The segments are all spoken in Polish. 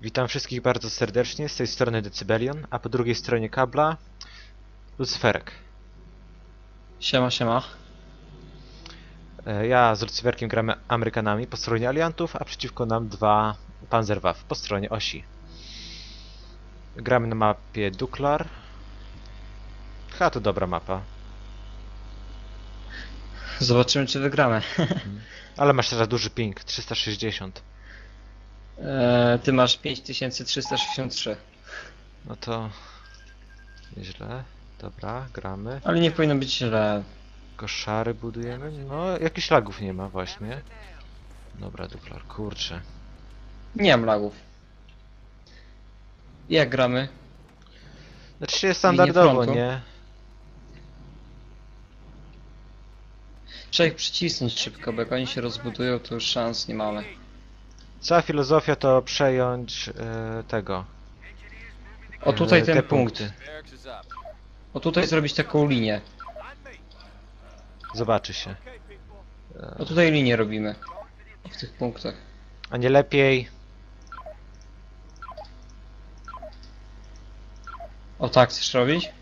Witam wszystkich bardzo serdecznie, z tej strony Decybelion, a po drugiej stronie kabla Lucyferek. Siema, siema. E, Ja z Lucyferkiem gramy Amerykanami po stronie aliantów, a przeciwko nam dwa Panzerwaff po stronie osi. Gramy na mapie Duklar. Chyba to dobra mapa, Zobaczymy, czy wygramy. ale masz teraz duży ping, 360. Eee, ty masz 5363. No to nieźle. Dobra, gramy. Ale nie powinno być źle. Koszary budujemy. No, jakichś lagów nie ma właśnie. Dobra, Duklar, kurczę. Nie mam lagów. Jak gramy? Znaczy się standardowo, frontu? nie? Trzeba ich przycisnąć szybko, bo jak oni się rozbudują, to już szans nie mamy. Cała filozofia to przejąć e, tego. O tutaj e, ten te punkt. punkty. O tutaj zrobić taką linię. Zobaczy się. O tutaj linię robimy. W tych punktach. A nie lepiej. O tak chcesz robić?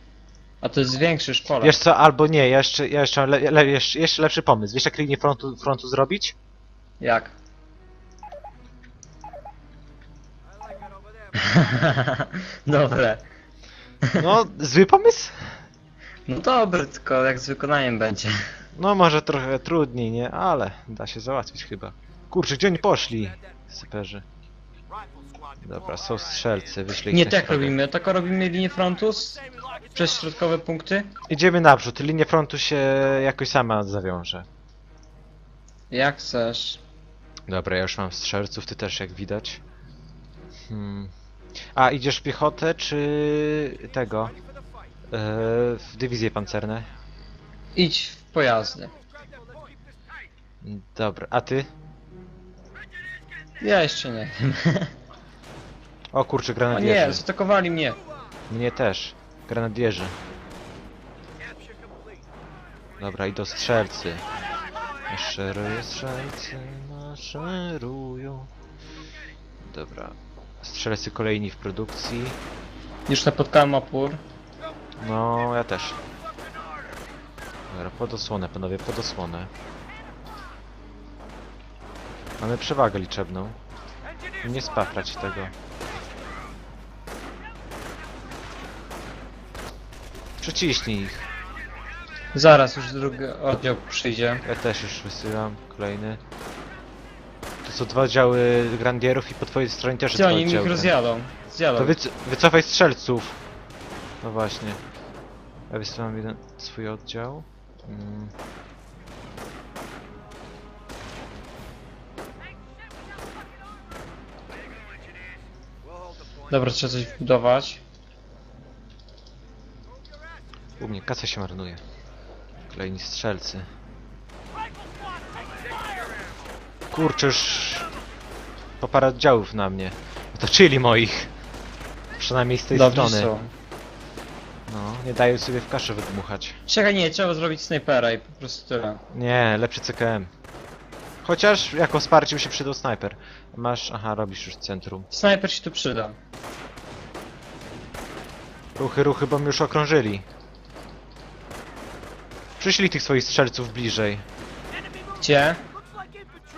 A to jest większy szpole. Wiesz co, albo nie, ja jeszcze, ja jeszcze, mam le, le, jeszcze, jeszcze lepszy pomysł. Wiesz jak linię frontu, frontu zrobić? Jak? Dobre. No, zły pomysł? No dobry, tylko jak z wykonaniem będzie. No może trochę trudniej, nie? Ale da się załatwić chyba. Kurczę, gdzie oni poszli? Saperzy. Dobra, są strzelcy, wyślę ich Nie tak robimy, tak robimy linię frontu z... przez środkowe punkty. Idziemy naprzód, linia frontu się jakoś sama zawiąże. Jak chcesz. Dobra, ja już mam strzelców, ty też jak widać. Hmm. A, idziesz w piechotę, czy tego? Yy, w dywizje pancerne? Idź w pojazdy. Dobra, a ty? Ja jeszcze nie wiem. O kurczę, O granadierzy. nie, zaatakowali mnie. Mnie też. Granadierzy. Dobra, idą strzelcy. Maszerują strzelcy, maszerują. Dobra. Strzelcy kolejni w produkcji. Już napotkałem opór. No, ja też. Dobra, pod osłonę, panowie, pod osłonę. Mamy przewagę liczebną. Nie spafrać tego. Przyciśnij ich. Zaraz już drugi oddział przyjdzie. Ja też już wysyłam kolejny. Są dwa oddziały grandierów i po twojej stronie też Gdzie dwa oni ich oddziały. rozjadą? Zjadą. To wyc wycofaj strzelców. No właśnie. Ja wysyłam jeden swój oddział. Mm. Dobra, trzeba coś wbudować. U mnie kasa się marnuje. Kolejni strzelcy. Kurczę, już po parę oddziałów na mnie. Otoczyli moich. Przynajmniej z tej Dobrzy strony. są. No, nie dają sobie w kaszę wydmuchać. Czekaj, nie, trzeba zrobić snajpera i po prostu tyle. Nie, lepszy CKM. Chociaż jako wsparcie by się przydał snajper. Masz, aha, robisz już centrum. Snajper się tu przyda. Ruchy, ruchy, bo mnie już okrążyli. Przyszli tych swoich strzelców bliżej. Gdzie?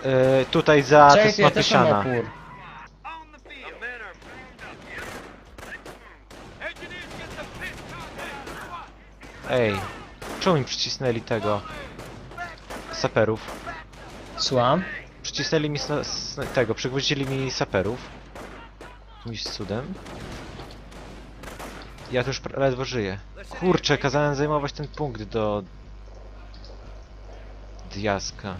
Yy, tutaj za Czekaj, te ja też mam opór. Ej, czemu mi przycisnęli tego? Saperów. Słucham? Przycisnęli mi sna- sna- tego, przygwoździli mi saperów. Jakimś cudem. Ja tu już pra- ledwo żyję. Kurczę, kazałem zajmować ten punkt do... Diaska.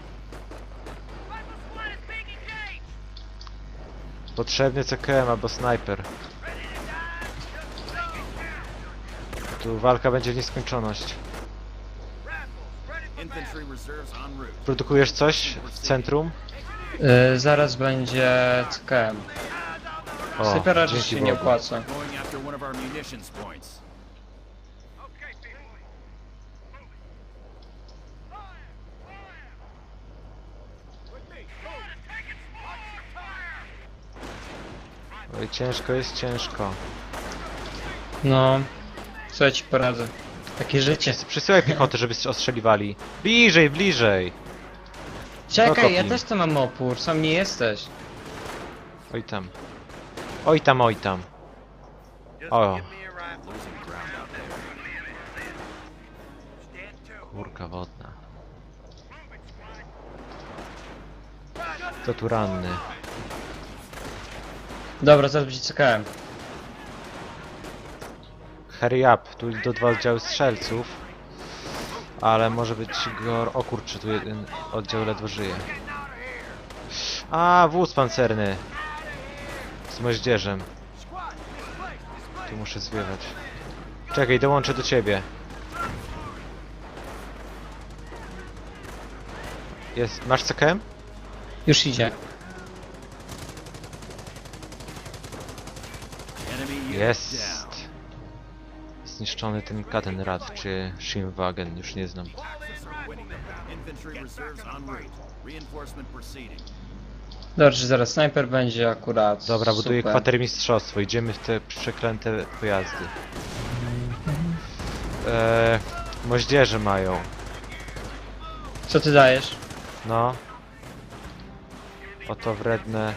Potrzebny CKM albo snajper. Tu walka będzie w nieskończoność. Produkujesz coś w centrum? Yy, zaraz będzie CKM. O, Snajpera dzięki się nie Bogu. opłaca. Going after one of our munitions points. Ciężko jest ciężko. No. Co ja ci poradzę? Takie życie. Przys- Przysyłaj piechotę, żeby ostrzeliwali. Bliżej, bliżej! Czekaj, ja też to mam opór, sam nie jesteś. Oj tam. Oj tam, oj tam. O, kurka wodna. Kto tu ranny? Dobra, zaraz będzie czekałem. Hurry up, tu do dwa oddziały strzelców. Ale może być gor... O kurczę, tu jeden oddział ledwo żyje. A, wóz pancerny. Z moździerzem. Tu muszę zwiewać. Czekaj, dołączę do ciebie. Jest, masz CKM? Już idzie. Enemy unit Jest. Zniszczony ten Katenrad czy Shimwagen, już nie znam. Dobrze, zaraz snajper będzie akurat. Dobra, buduję Super. kwatermistrzostwo, idziemy w te przeklęte pojazdy. Eee, moździerze mają, Co ty dajesz? no. Oto wredne...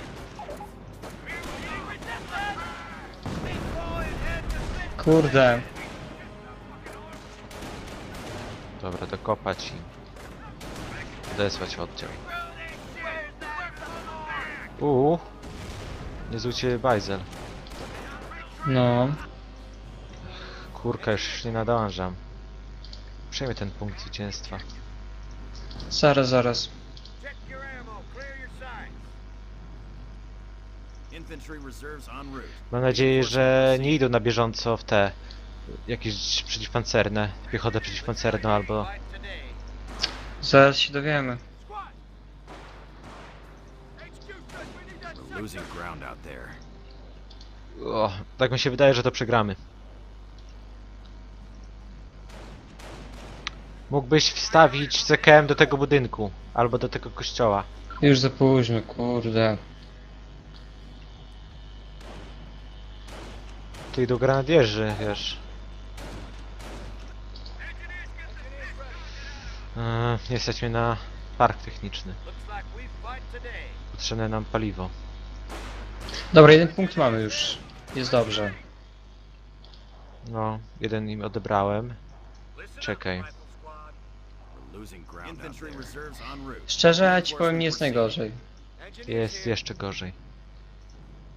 Kurde. Dobra, dokopać im. Odesłać oddział. Uuu. Nie złucie bajzel. No. Kurka, już nie nadążam. Przejmę ten punkt zwycięstwa. Zaraz, zaraz. Infantry reserves en route. Mam nadzieję, że nie idą na bieżąco w te jakieś przeciwpancerne, piechotę przeciwpancerną albo... Zaraz się dowiemy. O, tak mi się wydaje, że to przegramy. Mógłbyś wstawić CKM do tego budynku, albo do tego kościoła. Już za późno, kurde. Tu idą granadierzy, wiesz. Nie stać mnie na park techniczny. Potrzebne nam paliwo. Dobra, jeden punkt mamy już. Jest dobrze. No, jeden im odebrałem. Czekaj. Szczerze, ja ci powiem, nie jest najgorzej. Jest jeszcze gorzej.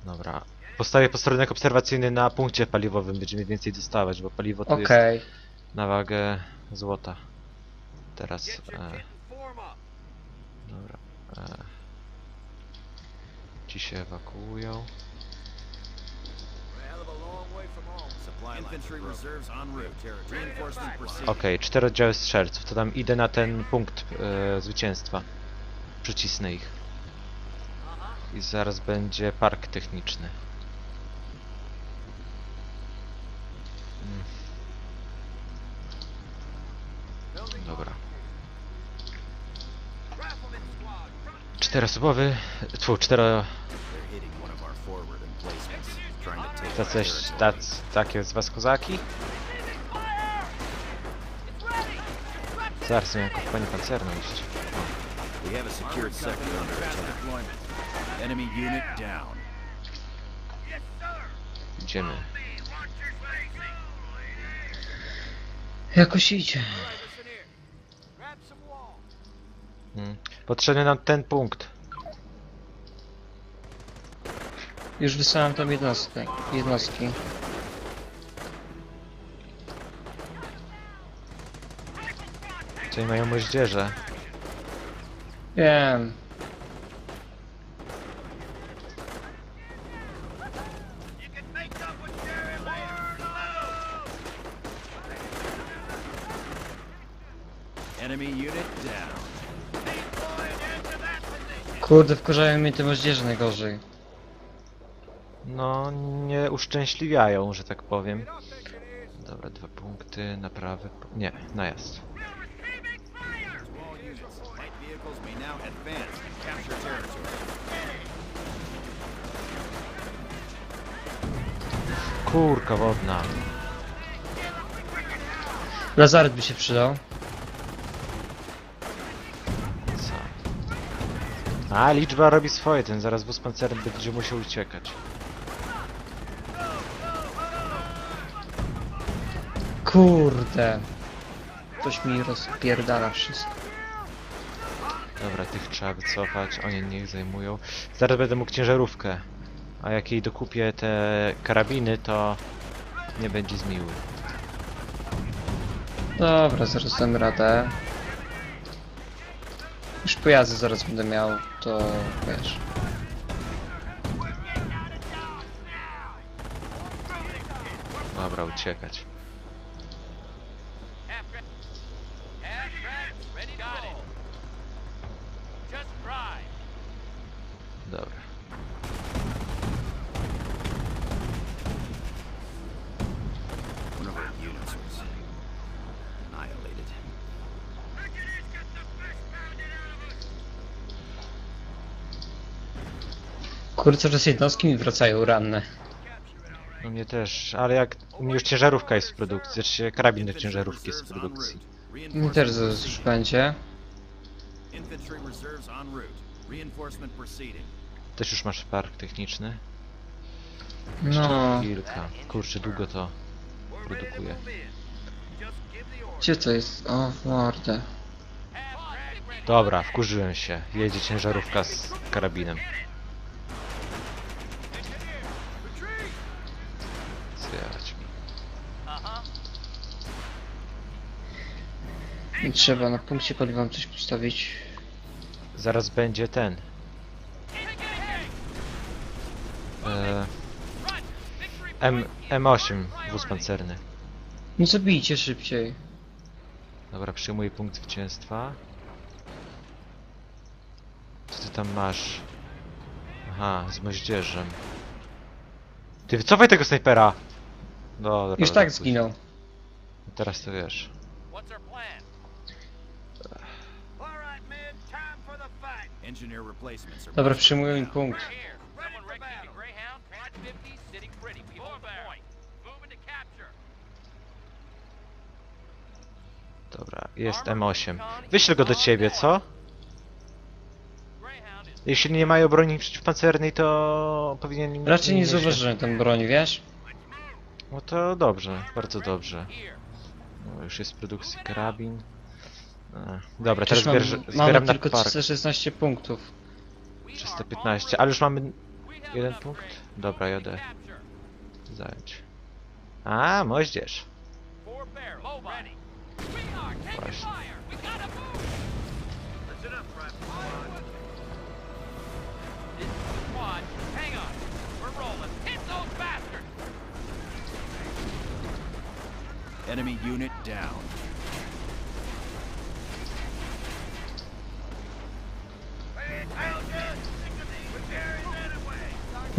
Dobra. Postawię posterunek obserwacyjny na punkcie paliwowym, będziemy więcej dostawać, bo paliwo tu jest Okej. na wagę złota. Teraz. E, dobra. E, ci się ewakuują. Infantry reserves en route. Reinforcement proceeding. Okej, cztery oddziały strzelców, to tam idę na ten punkt e, zwycięstwa. Przycisnę ich. I zaraz będzie park techniczny. Czteroosobowy, tfu, cztero... Tacy, territory. tac, takie z was kozaki? Zaraz miałem kopanie pancerną iść. Idziemy. Jakoś idzie. Mm. Potrzebny nam ten punkt. Już wysyłam tam jednostki. jednostki. Tutaj mają moździerze. Wiem. Enemy unit down. Kurde, wkurzają mnie te moździerze najgorzej. No, nie uszczęśliwiają, że tak powiem. Dobra, dwa punkty, naprawy. Nie, najazd. Kurka wodna. Lazaret by się przydał. Co? A, liczba robi swoje, ten zaraz wóz pancerny będzie musiał uciekać. Kurde. Coś mi rozpierdala wszystko. Dobra, tych trzeba wycofać, oni niech zajmują. Zaraz będę mógł ciężarówkę. A jak jej dokupię te karabiny, to nie będzie zmiły. Dobra, zaraz dam radę. Już pojazdy zaraz będę miał, to wiesz. Dobra, uciekać. Dobra. Kurde, cały czas jednostki mi wracają ranne. U mnie też, ale jak u mnie już ciężarówka jest w produkcji, znaczy karabin do ciężarówki jest w produkcji. Mi też zaraz już będzie. Infantry reserves en route. Reinforcement proceeding. Też już masz park techniczny? No, Kilka. Kurczę, długo to produkuje. gdzie to jest? O, w mordę. Dobra, wkurzyłem się. Jedzie ciężarówka z karabinem. I trzeba na punkcie paliwam coś postawić. Zaraz będzie ten. E, M, M8 wóz pancerny. No zabijcie szybciej. Dobra, przyjmuję punkt zwycięstwa. Co ty tam masz? Aha, z moździerzem. Ty wycofaj tego snajpera! Dobra, Już tak zginął. Teraz to wiesz. Engineer replacements are Dobra, przyjmuję im punkt. Here. Someone ready to be Greyhound. Quad 50 sitting pretty. We hold the point. Moving to capture. Dobra, jest M8. Wyślę go do ciebie, co? Jeśli nie mają broni przeciwpancernej, to powinien... Raczej nie zauważyłem tę broń, wiesz? No to dobrze, bardzo dobrze. No, już jest w produkcji karabin. E, Dobra, Przecież teraz mam, mamy zbieram na tylko park. 316 punktów. 315, ale już mamy jeden punkt. Dobra, jadę zająć. A, moździerz. Właśnie. fire. We gotta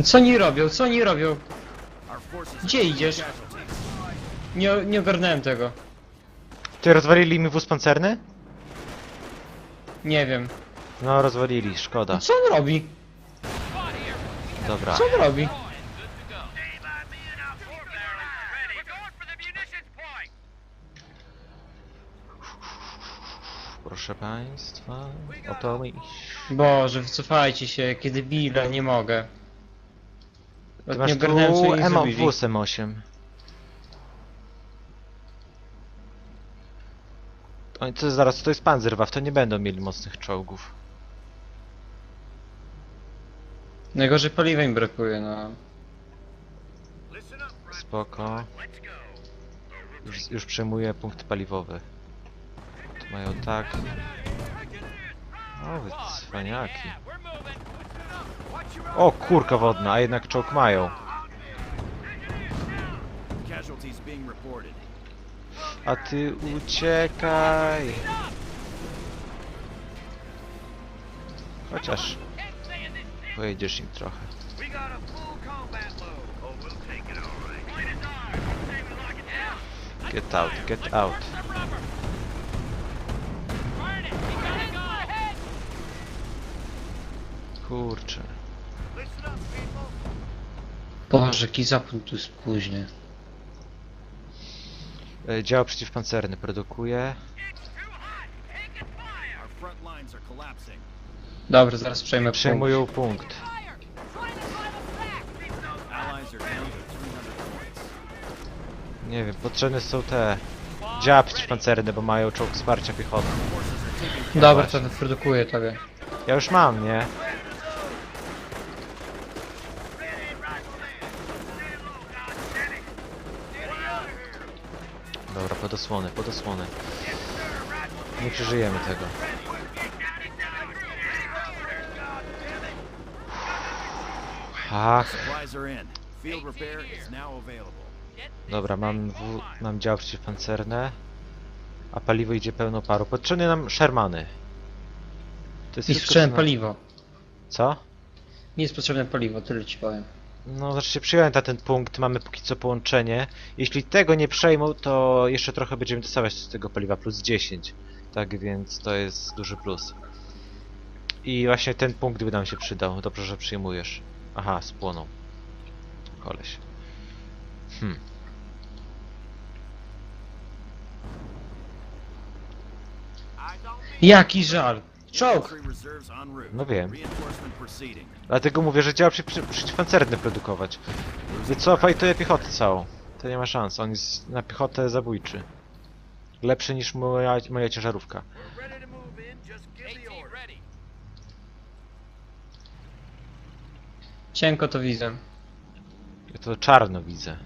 Co oni robią? Co oni robią? Gdzie idziesz? Nie, nie ogarnąłem tego. Ty rozwalili mi wóz pancerny? Nie wiem. No, rozwalili, szkoda. Co on robi? Dobra. Co on robi? Proszę państwa, oto iść. Boże, wycofajcie się, kiedy bile, nie mogę. Ty masz tu ogarnąłem, co oni M zrobili. wóz M8. Oni to zaraz, to jest Panzerwaff, to nie będą mieli mocnych czołgów. Najgorzej paliwa im brakuje, no. Spoko. Już, już przejmuję punkt paliwowy. Tu mają tak. O, wy cwaniaki. O, kurka wodna, a jednak czołg mają. A ty uciekaj. Chociaż pojedziesz im trochę. We got a full Kurczę. Boże, jaki zapłon tu jest późny. E, Dział przeciwpancerny produkuje. Dobra, zaraz przejmę punkt. Przejmują punkt. Allies are down to 300 points. Nie wiem, potrzebne są te działa przeciwpancerne, bo mają czołg wsparcia piechoty. Dobra, to wyprodukuję tobie. Ja już mam, nie? Dobra, podosłony, podosłony. Nie przeżyjemy tego. Ach, dobra, mam, w, mam dział przeciwpancerne, a paliwo idzie pełną parą. Potrzebne nam Shermany. To jest Mi wszystko, sprzedałem co nam- paliwo. Co? Mi jest potrzebne paliwo, tyle ci powiem. No, znaczy się przyjąłem na ten punkt, mamy póki co połączenie. Jeśli tego nie przejmą, to jeszcze trochę będziemy dostawać z tego paliwa, plus 10. Tak więc to jest duży plus. I właśnie ten punkt by nam się przydał. Dobrze, że przyjmujesz. Aha, spłonął. Koleś. Hmm. Jaki żal! Czołg! No wiem. Dlatego mówię, że działa przy, przy, przeciwpancerny produkować. Wycofaj to piechotę całą. To nie ma szans, on jest na piechotę zabójczy. Lepszy niż moja, moja ciężarówka. Cienko to widzę. Ja to czarno widzę.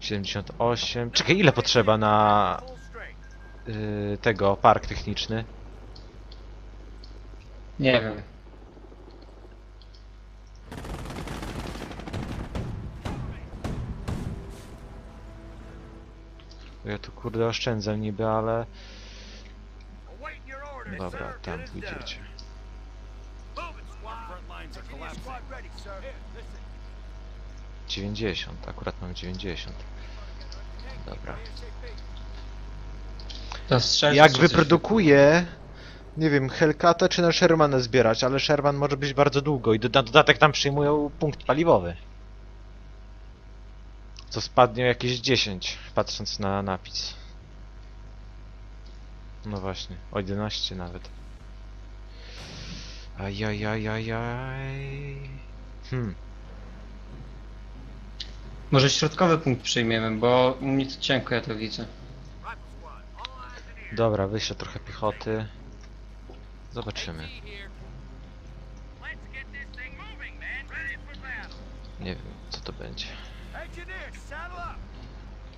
78. Czekaj, ile potrzeba na Full strength. y, tego park techniczny? Nie wiem. Ja tu kurde oszczędzam niby, ale dobra, tam pójdziecie. 90, akurat mam 90. Dobra. To Jak wyprodukuje, nie wiem, Hellcata czy na Shermana zbierać, ale Sherman może być bardzo długo i do, na dodatek tam przyjmują punkt paliwowy. Co spadnie jakieś 10, patrząc na napis. No właśnie, o 11 nawet. Ajajajajaj. Hmm, Może środkowy punkt przyjmiemy, bo u mnie to cienko, ja to widzę. Dobra, wyślę trochę piechoty. Zobaczymy. Nie wiem, co to będzie.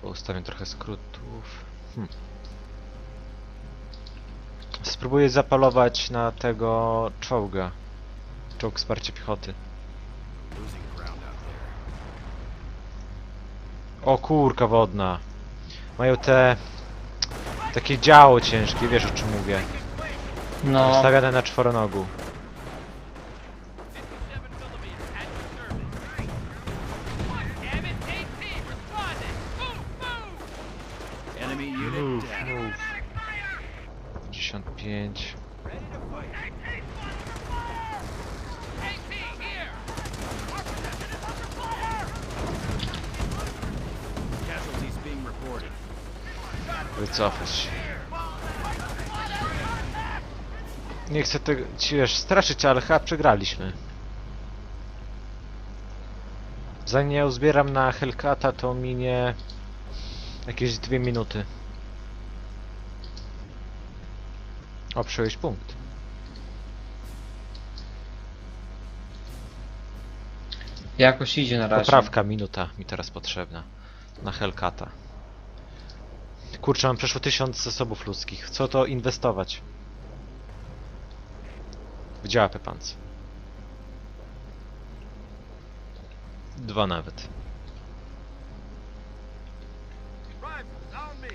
Ustawię trochę skrótów. Hmm. Spróbuję zapalować na tego czołga. Czołg wsparcia piechoty. O kurka wodna. Mają te... Takie działo ciężkie, wiesz o czym mówię. No, Ustawiane na czworonogu. 57 millimeters at your service. Damn it, AP, responding. Move, move. Enemy unit Move, down. move. 55. Ready to Nie chcę tego ci wiesz, straszyć, ale chyba przegraliśmy. Zanim ja uzbieram na Hellcata, to minie jakieś dwie minuty. O, przejąć punkt. jakoś idzie na razie. Poprawka minuta mi teraz potrzebna. Na Hellcata. Kurczę, mam przeszło tysiąc zasobów ludzkich. Co to inwestować? W działa Pepans. Dwa nawet. Rifles on me.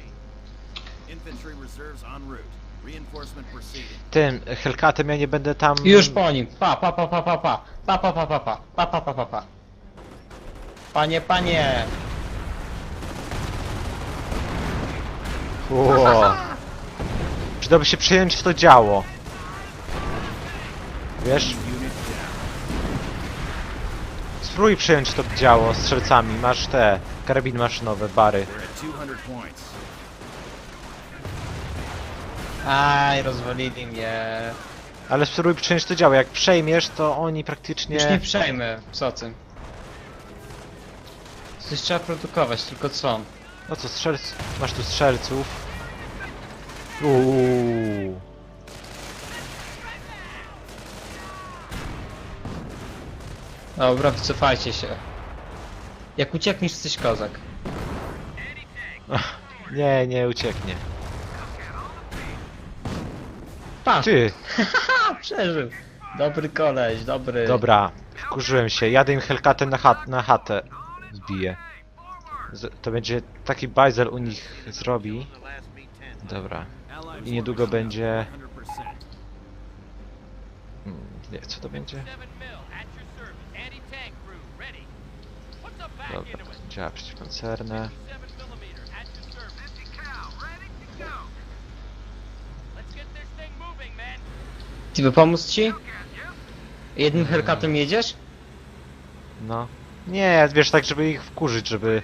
Infantry reserves en route. Reinforcement proceeding. Tym Hellcatem ja nie będę tam... Już po nim. Pa, pa, pa, pa, pa, pa. Pa, pa, pa, pa, pa. Pa, pa, pa, pa, pa. Panie, panie. Ło. Przydałoby się przejąć w to działo. Wiesz? Spróbuj przejąć to działo strzelcami. Masz te karabiny maszynowe, bary. We're at 200 points. Aj, rozwalili mnie. Ale spróbuj przejąć to działo. Jak przejmiesz, to oni praktycznie... Już nie przejmę, co ty? Coś trzeba produkować, tylko co? No co, strzelc... Masz tu strzelców. Uuu. Dobra, wycofajcie się. Jak uciekniesz, jesteś kozak. Nie, nie ucieknie. Pa! Ty, przeżył! Dobry koleś, dobry. dobra, wkurzyłem się. Jadę im Hellcatem na, chat, na chatę. Zbiję. Z, to będzie taki bajzel u nich zrobi. Dobra. I niedługo będzie... 100%. Mm, Nie, co to będzie? Thing moving, man. Ty by pomóc ci? Jednym Hellcatem jedziesz? No. Nie, wiesz, tak żeby ich wkurzyć, żeby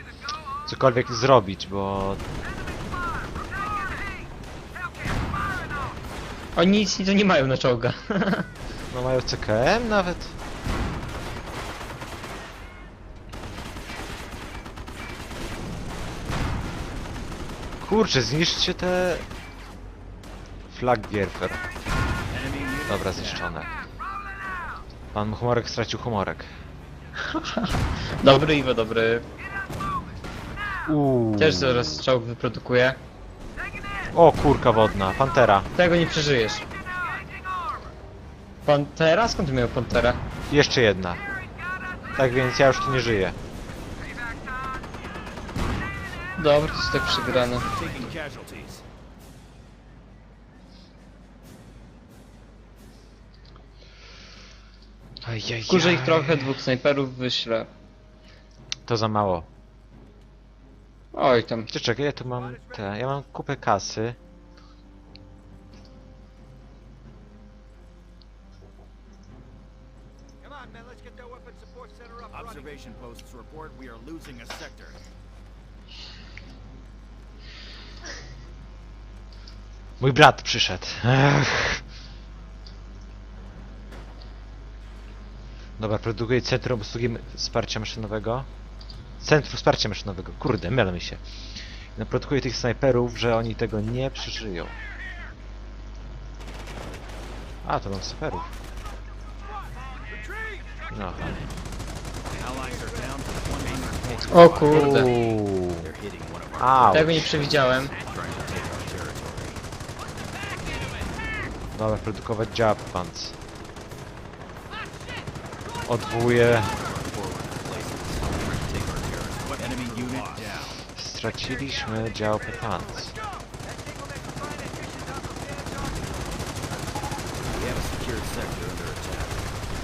cokolwiek zrobić, bo... Oni nic to nie mają na czołga. No mają CKM nawet. Kurczę, zniszczcie te... Unit Dobra, zniszczone. Pan Humorek stracił humorek. Dobry Iwo, dobry. Uuu. Też zaraz czołg wyprodukuje. O, kurka wodna, pantera. Tego nie przeżyjesz. Pantera? Skąd miał Pantera? Jeszcze jedna. Tak więc ja już tu nie żyję. Dobra, to jest tak przegrane. Kurzę ich trochę, dwóch snajperów wyślę. To za mało. Oj tam. Czy czekaj, ja tu mam te... Ja mam kupę kasy. Observation posts report we are losing a sector. Mój brat przyszedł. Ech. Dobra, produkuję Centrum Obsługi Wsparcia Maszynowego. Centrum Wsparcia Maszynowego. Kurde, mylę mi się. No, produkuję tych snajperów, że oni tego nie przeżyją. A, to mam snajperów. No. O kurde. Au. Tego nie przewidziałem. trying to take our territory. Dobra, produkować działa panc. Odwołuję. Forward places. Trying to take our territory. Enemy unit down. Straciliśmy dział panc. We have a secured sector under attack.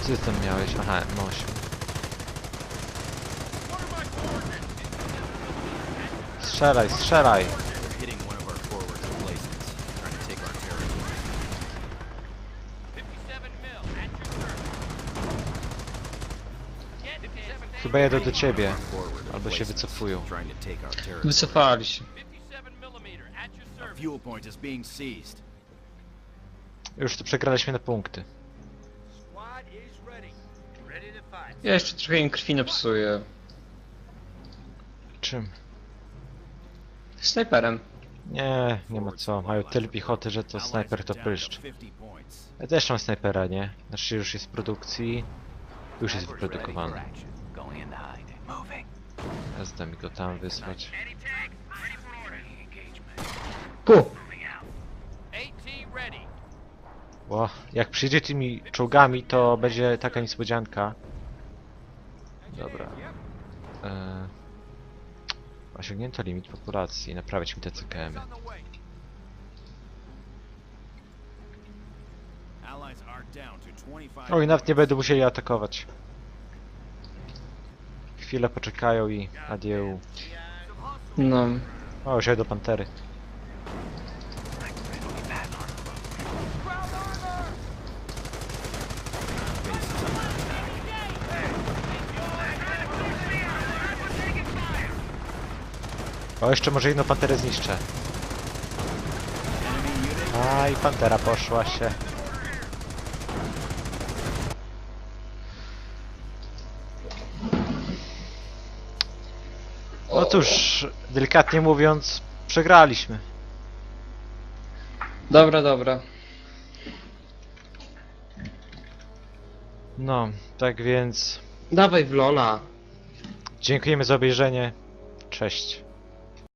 Co ty tam miałeś? Aha, M8. Strzelaj, strzelaj! Chyba jedę do ciebie. Albo się wycofują. Wycofali się. 57 millimeter at your A service. fuel point is being seized. Już tu przegraliśmy na punkty. Ja jeszcze trochę im krwi napsuję. Czym? Snajperem. Nie, nie ma co. Mają tyle piechoty, że to snajper to pryszcz. 50 points. Ja też mam snajpera, nie? Znaczy już jest w produkcji. Już jest wyprodukowany. Ja zda mi go tam wysłać. Ready. Bo jak przyjdzie tymi czołgami, to będzie taka niespodzianka. Dobra. E... Osiągnięto limit populacji. Naprawiać mi te CKM. 25. Oj, nawet nie będą musieli atakować chwilę poczekają i adieu. No. O, już do pantery. O, jeszcze może jedną panterę zniszczę. A i pantera poszła się. Cóż, delikatnie mówiąc, przegraliśmy. Dobra, dobra. No, tak więc Dawaj w Lola. dziękujemy za obejrzenie. Cześć.